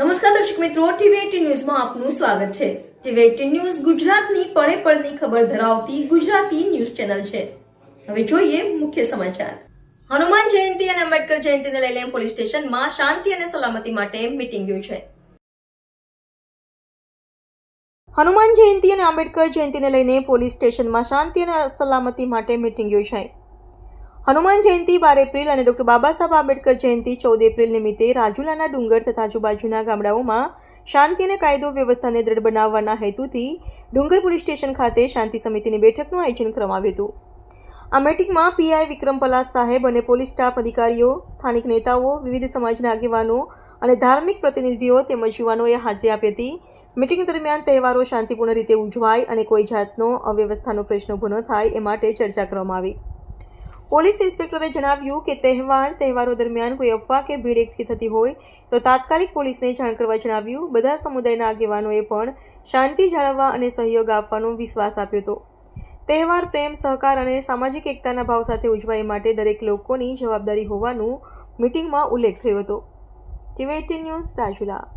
નમસ્કાર દર્શક મિત્રો, ટીવી ન્યૂઝમાં આપનું સ્વાગત છે. ટીવી ન્યૂઝ ગુજરાતની પળે પળની ખબર ધરાવતી ગુજરાતી ન્યૂઝ ચેનલ છે. હવે જોઈએ મુખ્ય સમાચાર. હનુમાન જયંતિ અને આંબેડકર જયંતિને લઈને પોલીસ સ્ટેશનમાં શાંતિ અને સલામતી માટે મિટિંગ યોજાઈ. હનુમાન જયંતિ અને આંબેડકર જયંતિને લઈને પોલીસ સ્ટેશનમાં શાંતિ અને સલામતી માટે મીટિંગ યોજાઈ. હનુમાન જયંતિ બાર એપ્રિલ અને ડોક્ટર બાબા આંબેડકર જયંતિ ચૌદ એપ્રિલ નિમિત્તે રાજુલાના ડુંગર તથા આજુબાજુના ગામડાઓમાં શાંતિ અને કાયદો વ્યવસ્થાને દ્રઢ બનાવવાના હેતુથી ડુંગર પોલીસ સ્ટેશન ખાતે શાંતિ સમિતિની બેઠકનું આયોજન કરવામાં આવ્યું હતું. આ મિટિંગમાં પીઆઈ વિક્રમ પલાસ સાહેબ અને પોલીસ સ્ટાફ અધિકારીઓ, સ્થાનિક નેતાઓ, વિવિધ સમાજના આગેવાનો અને ધાર્મિક પ્રતિનિધિઓ તેમજ યુવાનોએ હાજરી આપી હતી. મિટિંગ દરમિયાન તહેવારો શાંતિપૂર્ણ રીતે ઉજવાય અને કોઈ જાતનો અવ્યવસ્થાનો પ્રશ્ન ઊભો ન થાય એ માટે ચર્ચા કરવામાં આવી. પોલીસ ઇન્સ્પેક્ટરે જણાવ્યું કે તહેવાર તહેવારો દરમિયાન કોઈ અફવા કે ભીડ એકઠી થતી હોય તો તાત્કાલિક પોલીસને જાણ કરવા જણાવ્યું. બધા સમુદાયના આગેવાનોએ પણ શાંતિ જાળવવા અને સહયોગ આપવાનો વિશ્વાસ આપ્યો હતો. તહેવાર, પ્રેમ, સહકાર અને સામાજિક એકતાના ભાવ સાથે ઉજવાય માટે દરેક લોકોની જવાબદારી હોવાનું મિટિંગમાં ઉલ્લેખ થયો હતો. TV news Rajula.